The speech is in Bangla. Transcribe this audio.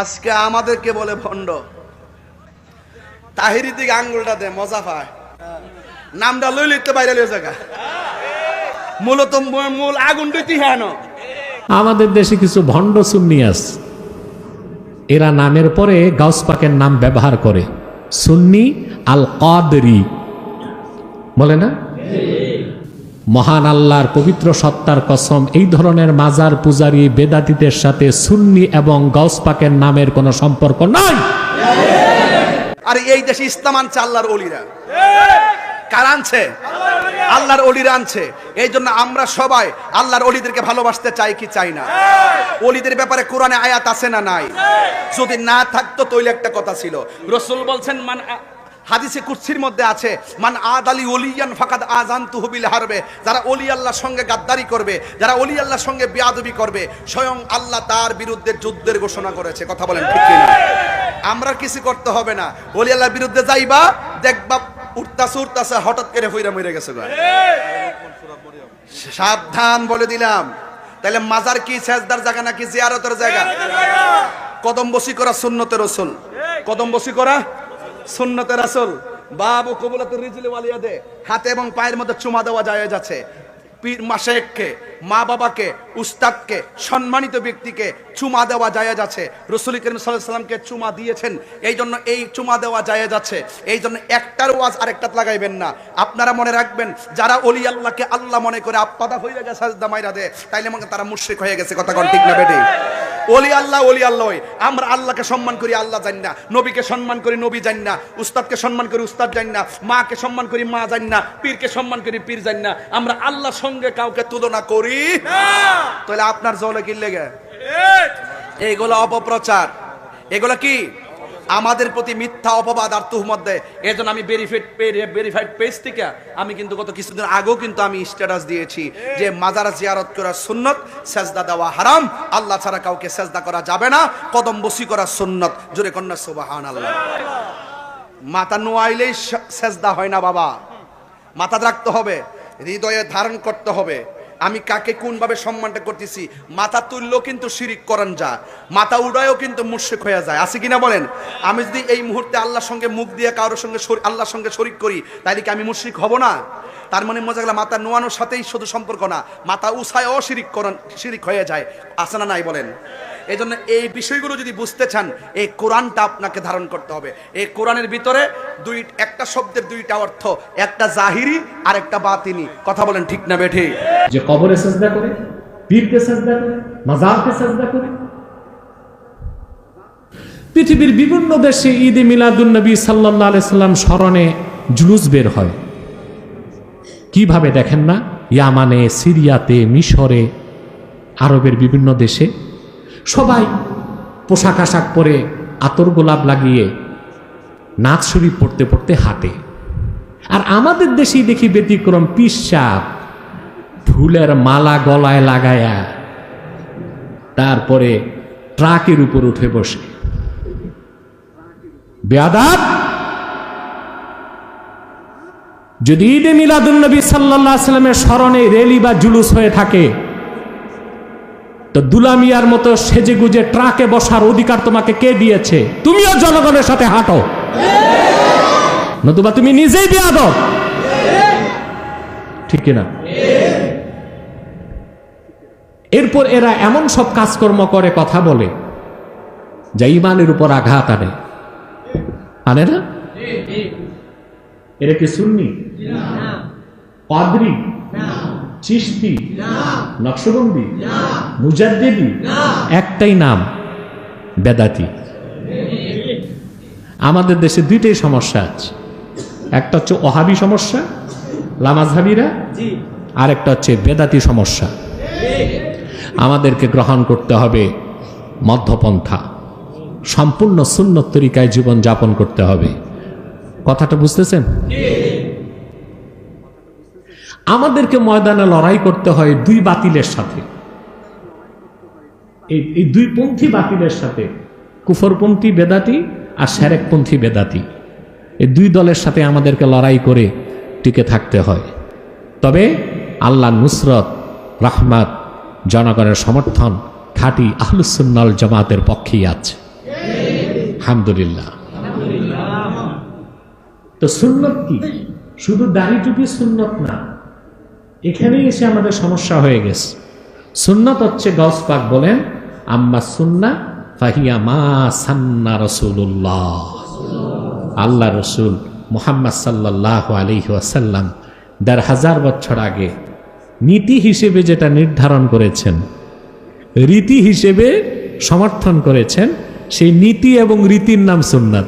আজকে আমাদেরকে বলে ভণ্ড। তাহিরি দিকে আঙ্গুলটা দে, মজা পায়। নামটা লই লিখতে বাইরে লই জায়গা মূলত মূল আগুন দুইটি হ্যাঁ আমাদের দেশে কিছু ভণ্ড সুন্নি আছে। এরা নামের পরে গাউস পাকের নাম ব্যবহার করে। সুন্নি আল কাদরি বলে না? মহান আল্লাহর পবিত্র সত্তার কসম, এই ধরনের মাজার পূজারী বেদাতিদের সাথে সুন্নি এবং গাউস পাকের নামের কোনো সম্পর্ক নাই। আর এই দেশে ইসলাম আনছে আল্লাহর অলিরা। কার আনছে? আল্লাহর অলিরা আনছে। এই জন্য আমরা সবাই আল্লাহর অলিদেরকে ভালোবাসতে চাই কি চাই না? অলিদের ব্যাপারে কোরআনে আয়াত আছে না নাই? যদি না থাকতো তৈলে একটা কথা ছিল। রসুল বলছেন, মান হাদিসে কুৎসির মধ্যে আছে, মান আদ আলী ওলিয়ান ফাকাদ আজান তুহবিল হারবে। যারা অলি আল্লাহর সঙ্গে গাদ্দারি করবে, যারা অলি আল্লাহর সঙ্গে বিয়াদবি করবে, স্বয়ং আল্লাহ তার বিরুদ্ধে যুদ্ধের ঘোষণা করেছে। কথা বলেন ঠিক কিনা? আমরা কিছু করতে হবে না। অলি আল্লাহর বিরুদ্ধে যাইবা, দেখবা উঠতাছে উঠতাছে, হঠাৎ করে হইরা মরে গেছে। সাবধান বলে দিলাম। তাহলে মাজার কি, সেজদার জায়গা নাকি জিয়ারতের জায়গা? কদম বসি করা সুন্নতের রসুল। কদম বসি করা সুন্নতের রাসূল। বাবু কবুলাতুর রিজলি ওয়ালিয়াদে। হাতে এবং পায়ের মধ্যে চুমা দেওয়া যায় যাচ্ছে পীর মাশেককে মা বাবাকে, উস্তাদকে, সম্মানিত ব্যক্তিকে চুমা দেওয়া যায় যাচ্ছে রসুল করিম সাল্লামকে চুমা দিয়েছেন। এই জন্য এই চুমা দেওয়া যায় যাচ্ছে এই জন্য একটার ওয়াজ আরেকটা লাগাইবেন না। আপনারা মনে রাখবেন, যারা অলি আল্লাহকে আল্লাহ মনে করে আপাদা হয়ে গেছে, সাজদা মাইরা দে তাইলে মনে তারা মুশরিক হয়ে গেছে। কথা কোন ঠিক না বেটে অলি আল্লাহ ওলি আল্লাহ আমরা আল্লাহকে সম্মান করি আল্লাহ জানি না। নবীকে সম্মান করি নবী জানি না। উস্তাদকে সম্মান করি উস্তাদ জানি না। মাকে সম্মান করি মা জানি না। পীরকে সম্মান করি পীর জানি না। আমরা আল্লাহর সঙ্গে কাউকে তুলনা করি তাহলে আপনার জলে কি লেগে? এইগুলো অপপ্রচার। এগুলো কি? আমাদের প্রতি মিথ্যা অপবাদ আর তুহমত দেয়। এর জন্য আমি ভেরিফাইড ভেরিফাইড পেজ থেকে আমি কিন্তু গত কিছুদিন আগেও কিন্তু আমি স্ট্যাটাস দিয়েছি যে মাজার জিয়ারত করা সুন্নত, সেজদা দেওয়া হারাম, আল্লাহ ছাড়া কাউকে সেজদা করা যাবে না, কদম বসি করা সুন্নত। জোরে কন্যা সুবাহান আল্লাহ মাথা নোয়াইলেই সেজদা হয় না বাবা। মাথা রাখতে হবে, হৃদয়ে ধারণ করতে হবে। আমি কাকে কোনভাবে সম্মানটা করতেছি? মাথা তুললেও কিন্তু শিরিক করেন যা, মাথা উড়ায়ও কিন্তু মুর্শিক হয়ে যায়। আছে কিনা বলেন? আমি যদি এই মুহূর্তে আল্লাহর সঙ্গে মুখ দিয়ে কারোর সঙ্গে আল্লাহর সঙ্গে শরিক করি তাহলে কি আমি মুর্শিক হব না? তার মানে মজা গেল মাথা নোয়ানোর সাথেই শুধু সম্পর্ক না মাথা উসায় অশিরিক করেন, শিরিক হয়ে যায়। না নাই বলেন? এই জন্য এই বিষয়গুলো যদি বুঝতে চান, এই কোরআনটা আপনাকে ধারণ করতে হবে। এই কোরআনের ভিতরে দুই, একটা শব্দের দুইটা অর্থ, একটা জাহিরি আর একটা বাতিনি। কথা বলেন ঠিক না বেঠে? যে কবরে সেজদা করে, পীরকে সেজদা করে, মাজারকে সেজদা করে। পৃথিবীর বিভিন্ন দেশে ঈদে মিলাদুন নবী সাল্লাহ সাল্লাম স্মরণে জুলুস বের হয়। কীভাবে দেখেন না? ইয়ামানে, সিরিয়াতে, মিশরে, আরবের বিভিন্ন দেশে সবাই পোশাক আশাক পরে আতর গোলাপ লাগিয়ে নাচ শরীফ পড়তে পড়তে হাঁটে। আর আমাদের দেশেই দেখি ব্যতিক্রম পিসাব ফুলের মালা গলায় লাগায়া তারপরে ট্রাকের উপর উঠে বসে। বেয়াদাব! যদি ঈদে মিলাদুল নবী সাল্লাহ সাল্লামের স্মরণে রেলি বা জুলুস হয়ে থাকে, তো দুলামিয়ার মতো সেজে গুজে ট্রাকে বসার অধিকার তোমাকে কে দিয়েছে? তুমিও জনগণের সাথে হাঁটো। নতুবা তুমি নিজেই বেয়াদব। ঠিক কিনা? এরপর এরা এমন সব কাজকর্ম করে, কথা বলে, যা ইমানের উপর আঘাত আনে। আনে না? এরা কি শুননি পাদ্রি? চিস্তি নকশবন্দি? মুজাদ্দেদি? একটাই নাম বেদাতি। আমাদের দেশে দুইটাই সমস্যা আছে। একটা হচ্ছে অহাবি সমস্যা লামাজহাবিরা। আর একটা হচ্ছে বেদাতি সমস্যা। আমাদেরকে গ্রহণ করতে হবে মধ্যপন্থা। সম্পূর্ণ সুন্নত তরিকায় জীবন যাপন করতে হবে। কথাটা বুঝতেছেন? আমাদেরকে ময়দানে লড়াই করতে হয় দুই বাতিলের সাথে। এই দুই পন্থী বাতিলের সাথে। কুফরপন্থী বেদাতি আর স্যারেকপন্থী বেদাতি। এই দুই দলের সাথে আমাদেরকে লড়াই করে টিকে থাকতে হয়। তবে আল্লাহ নুসরত, রাহমাত, জনগণের সমর্থন খাঁটি আহলুসুন্নাল জামাতের পক্ষেই আছে। আলহামদুলিল্লাহ তো সুন্নত কি? শুধু দাড়ি টুপি সুন্নত না, এখানেই এসে আমাদের সমস্যা হয়ে গেছে। সুন্নত হচ্ছে গস পাক বলেন, আম্মা সুন্না ফাহিয়া মা সান্না রসুল্লাহ আল্লাহ রসুল মোহাম্মদ সাল্লাহ আলহি ওয়াসাল্লাম দেড় হাজার বছর আগে নীতি হিসেবে যেটা নির্ধারণ করেছেন, রীতি হিসেবে সমর্থন করেছেন, সেই নীতি এবং রীতির নাম সুন্নাত।